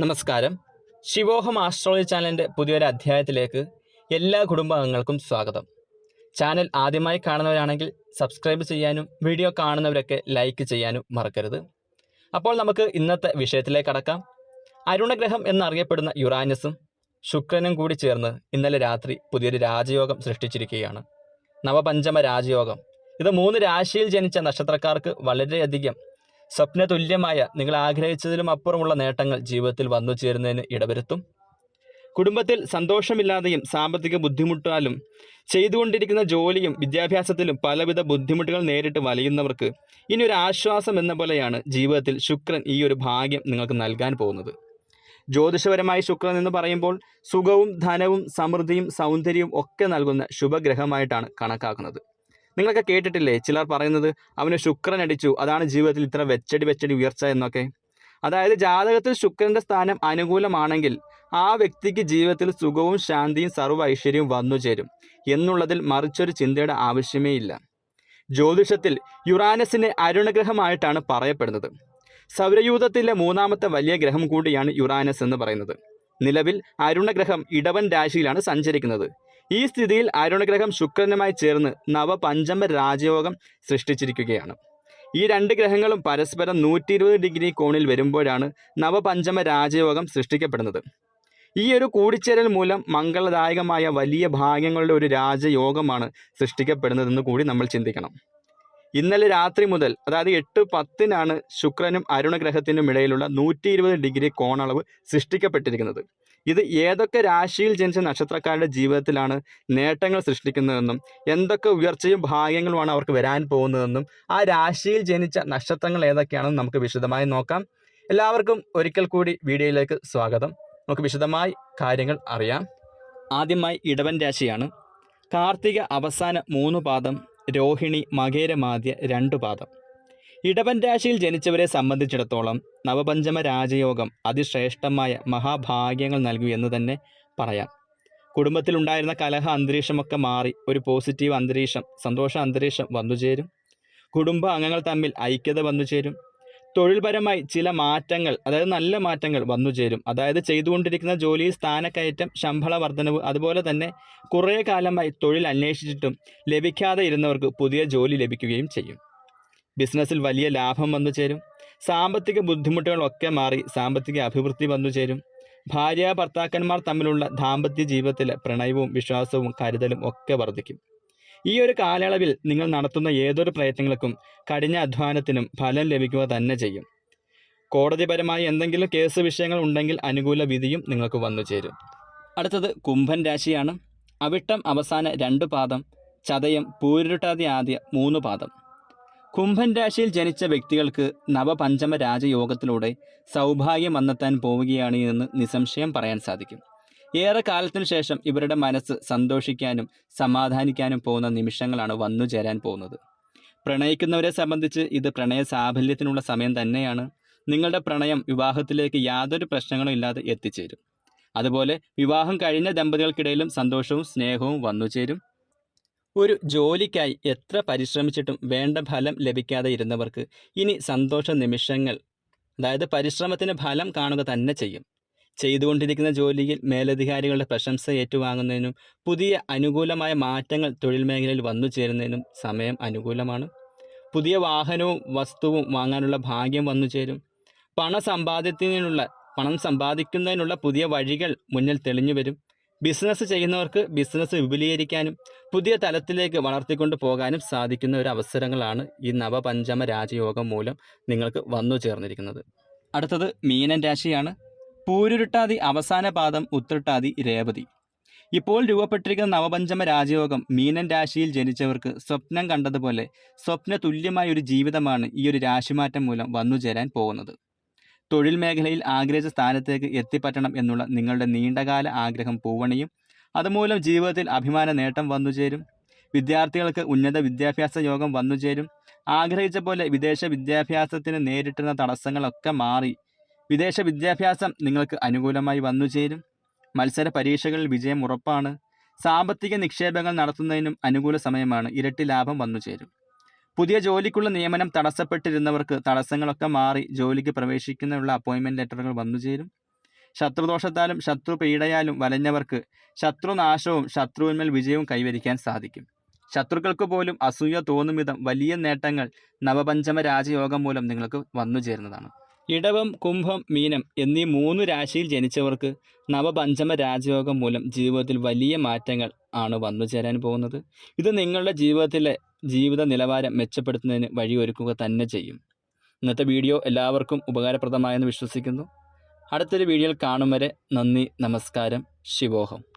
നമസ്കാരം. ശിവോഹം ആസ്ട്രോളജി ചാനലിന്റെ പുതിയൊരു അധ്യായത്തിലേക്ക് എല്ലാ കുടുംബാംഗങ്ങൾക്കും സ്വാഗതം. ചാനൽ ആദ്യമായി കാണുന്നവരാണെങ്കിൽ സബ്സ്ക്രൈബ് ചെയ്യാനും വീഡിയോ കാണുന്നവരൊക്കെ ലൈക്ക് ചെയ്യാനും മറക്കരുത്. അപ്പോൾ നമുക്ക് ഇന്നത്തെ വിഷയത്തിലേക്ക് കടക്കാം. അരുണഗ്രഹം എന്നറിയപ്പെടുന്ന യുറാനസും ശുക്രനും കൂടി ചേർന്ന് ഇന്നലെ രാത്രി പുതിയൊരു രാജയോഗം സൃഷ്ടിച്ചിരിക്കുകയാണ്. നവപഞ്ചമ രാജയോഗം. ഇത് മൂന്ന് രാശിയിൽ ജനിച്ച നക്ഷത്രക്കാർക്ക് വളരെയധികം സ്വപ്നതുല്യമായ നിങ്ങൾ ആഗ്രഹിച്ചതിലും അപ്പുറമുള്ള നേട്ടങ്ങൾ ജീവിതത്തിൽ വന്നു ചേരുന്നതിന് ഇടവരുത്തും. കുടുംബത്തിൽ സന്തോഷമില്ലാതെയും സാമ്പത്തിക ബുദ്ധിമുട്ടാലും ചെയ്തുകൊണ്ടിരിക്കുന്ന ജോലിയും വിദ്യാഭ്യാസത്തിലും പലവിധ ബുദ്ധിമുട്ടുകൾ നേരിട്ട് വലയുന്നവർക്ക് ഇനി ഒരു ആശ്വാസം എന്ന പോലെയാണ് ജീവിതത്തിൽ ശുക്രൻ ഈ ഒരു ഭാഗ്യം നിങ്ങൾക്ക് നൽകാൻ പോകുന്നത്. ജ്യോതിഷപരമായി ശുക്രൻ എന്ന് പറയുമ്പോൾ സുഖവും ധനവും സമൃദ്ധിയും സൗന്ദര്യവും ഒക്കെ നൽകുന്ന ശുഭഗ്രഹമായിട്ടാണ് കണക്കാക്കുന്നത്. നിങ്ങളൊക്കെ കേട്ടിട്ടില്ലേ? ചിലർ പറയുന്നത് അവന് ശുക്രൻ അടിച്ചു. അതാണ് ജീവിതത്തിൽ ഇത്ര വെച്ചടി വെച്ചടി ഉയർച്ച എന്നൊക്കെ. അതായത് ജാതകത്തിൽ ശുക്രന്റെ സ്ഥാനം അനുകൂലമാണെങ്കിൽ ആ വ്യക്തിക്ക് ജീവിതത്തിൽ സുഖവും ശാന്തിയും സർവ ഐശ്വര്യവും വന്നു ചേരും എന്നുള്ളതിൽ മറിച്ചൊരു ചിന്തയുടെ ആവശ്യമേ ഇല്ല. ജ്യോതിഷത്തിൽ യുറാനസിനെ അരുണഗ്രഹമായിട്ടാണ് പറയപ്പെടുന്നത്. സൗരയൂഥത്തിലെ മൂന്നാമത്തെ വലിയ ഗ്രഹം കൂടിയാണ് യുറാനസ് എന്ന് പറയുന്നത്. നിലവിൽ അരുണഗ്രഹം ഇടവൻ രാശിയിലാണ് സഞ്ചരിക്കുന്നത്. ഈ സ്ഥിതിയിൽ അരുണഗ്രഹം ശുക്രനുമായി ചേർന്ന് നവപഞ്ചമ രാജയോഗം സൃഷ്ടിച്ചിരിക്കുകയാണ്. ഈ രണ്ട് ഗ്രഹങ്ങളും പരസ്പരം നൂറ്റി ഇരുപത് ഡിഗ്രി കോണിൽ വരുമ്പോഴാണ് നവപഞ്ചമ രാജയോഗം സൃഷ്ടിക്കപ്പെടുന്നത്. ഈ ഒരു കൂടിച്ചേരൽ മൂലം മംഗളദായകമായ വലിയ ഭാഗ്യങ്ങളുടെ ഒരു രാജയോഗമാണ് സൃഷ്ടിക്കപ്പെടുന്നതെന്ന് കൂടി നമ്മൾ ചിന്തിക്കണം. ഇന്നലെ രാത്രി മുതൽ അതായത് എട്ട് പത്തിനാണ് ശുക്രനും അരുണഗ്രഹത്തിനും ഇടയിലുള്ള നൂറ്റി ഇരുപത് ഡിഗ്രി കോണളവ് സൃഷ്ടിക്കപ്പെട്ടിരിക്കുന്നത്. ഇത് ഏതൊക്കെ രാശിയിൽ ജനിച്ച നക്ഷത്രക്കാരുടെ ജീവിതത്തിലാണ് നേട്ടങ്ങൾ സൃഷ്ടിക്കുന്നതെന്നും എന്തൊക്കെ ഉയർച്ചയും ഭാഗ്യങ്ങളുമാണ് അവർക്ക് വരാൻ പോകുന്നതെന്നും ആ രാശിയിൽ ജനിച്ച നക്ഷത്രങ്ങൾ ഏതൊക്കെയാണെന്ന് നമുക്ക് വിശദമായി നോക്കാം. എല്ലാവർക്കും ഒരിക്കൽ കൂടി വീഡിയോയിലേക്ക് സ്വാഗതം. നമുക്ക് വിശദമായി കാര്യങ്ങൾ അറിയാം. ആദ്യമായി ഇടവൻ രാശിയാണ്. കാർത്തിക അവസാന മൂന്ന് പാദം രോഹിണി മകേരമാദ്യ രണ്ടു പാദം. ഇടവൻ രാശിയിൽ ജനിച്ചവരെ സംബന്ധിച്ചിടത്തോളം നവപഞ്ചമ രാജയോഗം അതിശ്രേഷ്ഠമായ മഹാഭാഗ്യങ്ങൾ നൽകി എന്ന് തന്നെ പറയാം. കുടുംബത്തിലുണ്ടായിരുന്ന കലഹ അന്തരീക്ഷമൊക്കെ മാറി ഒരു പോസിറ്റീവ് അന്തരീക്ഷം സന്തോഷ അന്തരീക്ഷം വന്നുചേരും കുടുംബ അംഗങ്ങൾ തമ്മിൽ ഐക്യത വന്നുചേരും തൊഴിൽപരമായി ചില മാറ്റങ്ങൾ അതായത് നല്ല മാറ്റങ്ങൾ വന്നു ചേരും. അതായത് ചെയ്തുകൊണ്ടിരിക്കുന്ന ജോലിയിൽ സ്ഥാനക്കയറ്റം ശമ്പള വർധനവ് അതുപോലെ തന്നെ കുറേ കാലമായി തൊഴിൽ അന്വേഷിച്ചിട്ടും ലഭിക്കാതെ ഇരുന്നവർക്ക് പുതിയ ജോലി ലഭിക്കുകയും ചെയ്യും. ബിസിനസ്സിൽ വലിയ ലാഭം വന്നു ചേരും. സാമ്പത്തിക ബുദ്ധിമുട്ടുകളൊക്കെ മാറി സാമ്പത്തിക അഭിവൃദ്ധി വന്നു ചേരും. ഭാര്യ ഭർത്താക്കന്മാർ തമ്മിലുള്ള ദാമ്പത്യ ജീവിതത്തിലെ പ്രണയവും വിശ്വാസവും കരുതലും ഒക്കെ വർദ്ധിക്കും ഈ ഒരു കാലയളവിൽ നിങ്ങൾ നടത്തുന്ന ഏതൊരു പ്രയത്നങ്ങൾക്കും കഠിന അധ്വാനത്തിനും ഫലം ലഭിക്കുക തന്നെ ചെയ്യും. കോടതിപരമായി എന്തെങ്കിലും കേസ് വിഷയങ്ങൾ ഉണ്ടെങ്കിൽ അനുകൂല വിധിയും നിങ്ങൾക്ക് വന്നു ചേരും. അടുത്തത് കുംഭൻ രാശിയാണ്. അവിട്ടം അവസാന രണ്ട് പാദം ചതയം പൂരുരുട്ടാതി ആദ്യ മൂന്ന് പാദം. കുംഭൻ രാശിയിൽ ജനിച്ച വ്യക്തികൾക്ക് നവപഞ്ചമ രാജയോഗത്തിലൂടെ സൗഭാഗ്യം വന്നെത്താൻ പോവുകയാണ് എന്ന് നിസ്സംശയം പറയാൻ സാധിക്കും. ഏറെ കാലത്തിനു ശേഷം ഇവരുടെ മനസ്സ് സന്തോഷിക്കാനും സമാധാനിക്കാനും പോകുന്ന നിമിഷങ്ങളാണ് വന്നു ചേരാൻ പോകുന്നത്. പ്രണയിക്കുന്നവരെ സംബന്ധിച്ച് ഇത് പ്രണയ സാഫല്യത്തിനുള്ള സമയം തന്നെയാണ്. നിങ്ങളുടെ പ്രണയം വിവാഹത്തിലേക്ക് യാതൊരു പ്രശ്നങ്ങളും ഇല്ലാതെ എത്തിച്ചേരും. അതുപോലെ വിവാഹം കഴിഞ്ഞ ദമ്പതികൾക്കിടയിലും സന്തോഷവും സ്നേഹവും വന്നു ചേരും. ഒരു ജോലിക്കായി എത്ര പരിശ്രമിച്ചിട്ടും വേണ്ട ഫലം ലഭിക്കാതെ ഇരുന്നവർക്ക് ഇനി സന്തോഷ നിമിഷങ്ങൾ അതായത് പരിശ്രമത്തിന് ഫലം കാണുക തന്നെ ചെയ്യും. ചെയ്തുകൊണ്ടിരിക്കുന്ന ജോലിയിൽ മേലധികാരികളുടെ പ്രശംസ ഏറ്റുവാങ്ങുന്നതിനും പുതിയ അനുകൂലമായ മാറ്റങ്ങൾ തൊഴിൽ മേഖലയിൽ വന്നു ചേരുന്നതിനും സമയം അനുകൂലമാണ്. പുതിയ വാഹനവും വസ്തുവും വാങ്ങാനുള്ള ഭാഗ്യം വന്നു ചേരും. പണ സമ്പാദ്യത്തിനുള്ള പണം സമ്പാദിക്കുന്നതിനുള്ള പുതിയ വഴികൾ മുന്നിൽ തെളിഞ്ഞു വരും. ബിസിനസ് ചെയ്യുന്നവർക്ക് ബിസിനസ് വിപുലീകരിക്കാനും പുതിയ തലത്തിലേക്ക് വളർത്തിക്കൊണ്ട് പോകാനും സാധിക്കുന്ന ഒരു അവസരങ്ങളാണ് ഈ നവപഞ്ചമ രാജയോഗം മൂലം നിങ്ങൾക്ക് വന്നു ചേർന്നിരിക്കുന്നത്. അടുത്തത് മീനൻ രാശിയാണ്. പൂരുരുട്ടാതി അവസാന പാദം ഉത്രട്ടാതി രേവതി. ഇപ്പോൾ രൂപപ്പെട്ടിരിക്കുന്ന നവപഞ്ചമ രാജയോഗം മീനൻ രാശിയിൽ ജനിച്ചവർക്ക് സ്വപ്നം കണ്ടതുപോലെ സ്വപ്ന തുല്യമായ ഒരു ജീവിതമാണ് ഈ ഒരു രാശിമാറ്റം മൂലം വന്നു ചേരാൻ പോകുന്നത്. തൊഴിൽ മേഖലയിൽ ആഗ്രഹിച്ച സ്ഥാനത്തേക്ക് എത്തിപ്പറ്റണം എന്നുള്ള നിങ്ങളുടെ നീണ്ടകാല ആഗ്രഹം പൂവണിയും. അതുമൂലം ജീവിതത്തിൽ അഭിമാന നേട്ടം വന്നുചേരും വിദ്യാർത്ഥികൾക്ക് ഉന്നത വിദ്യാഭ്യാസ യോഗം വന്നുചേരും ആഗ്രഹിച്ച പോലെ വിദേശ വിദ്യാഭ്യാസത്തിന് നേരിട്ടുന്ന തടസ്സങ്ങളൊക്കെ മാറി വിദേശ വിദ്യാഭ്യാസം നിങ്ങൾക്ക് അനുകൂലമായി വന്നു ചേരും. മത്സര പരീക്ഷകളിൽ വിജയം ഉറപ്പാണ്. സാമ്പത്തിക നിക്ഷേപങ്ങൾ നടത്തുന്നതിനും അനുകൂല സമയമാണ്. ഇരട്ടി ലാഭം വന്നു ചേരും. പുതിയ ജോലിക്കുള്ള നിയമനം തടസ്സപ്പെട്ടിരുന്നവർക്ക് തടസ്സങ്ങളൊക്കെ മാറി ജോലിക്ക് പ്രവേശിക്കുന്നതിനുള്ള അപ്പോയിൻമെന്റ് ലെറ്ററുകൾ വന്നു ചേരും. ശത്രുദോഷത്താലും ശത്രു പീഡയാലും വലഞ്ഞവർക്ക് ശത്രുനാശവും ശത്രുവിന്മേൽ വിജയവും കൈവരിക്കാൻ സാധിക്കും. ശത്രുക്കൾക്ക് പോലും അസൂയ തോന്നും വിധം വലിയ നേട്ടങ്ങൾ നവപഞ്ചമ രാജയോഗം മൂലം നിങ്ങൾക്ക് വന്നു ചേരുന്നതാണ്. ഇടവം കുംഭം മീനം എന്നീ മൂന്ന് രാശിയിൽ ജനിച്ചവർക്ക് നവപഞ്ചമ രാജയോഗം മൂലം ജീവിതത്തിൽ വലിയ മാറ്റങ്ങൾ ആണ് വന്നു ചേരാൻ പോകുന്നത്. ഇത് നിങ്ങളുടെ ജീവിതത്തിലെ ജീവിത നിലവാരം മെച്ചപ്പെടുത്തുന്നതിന് വഴിയൊരുക്കുക തന്നെ ചെയ്യും. ഇന്നത്തെ വീഡിയോ എല്ലാവർക്കും ഉപകാരപ്രദമായെന്ന് വിശ്വസിക്കുന്നു. അടുത്തൊരു വീഡിയോയിൽ കാണും വരെ നന്ദി നമസ്കാരം ശിവോഹം.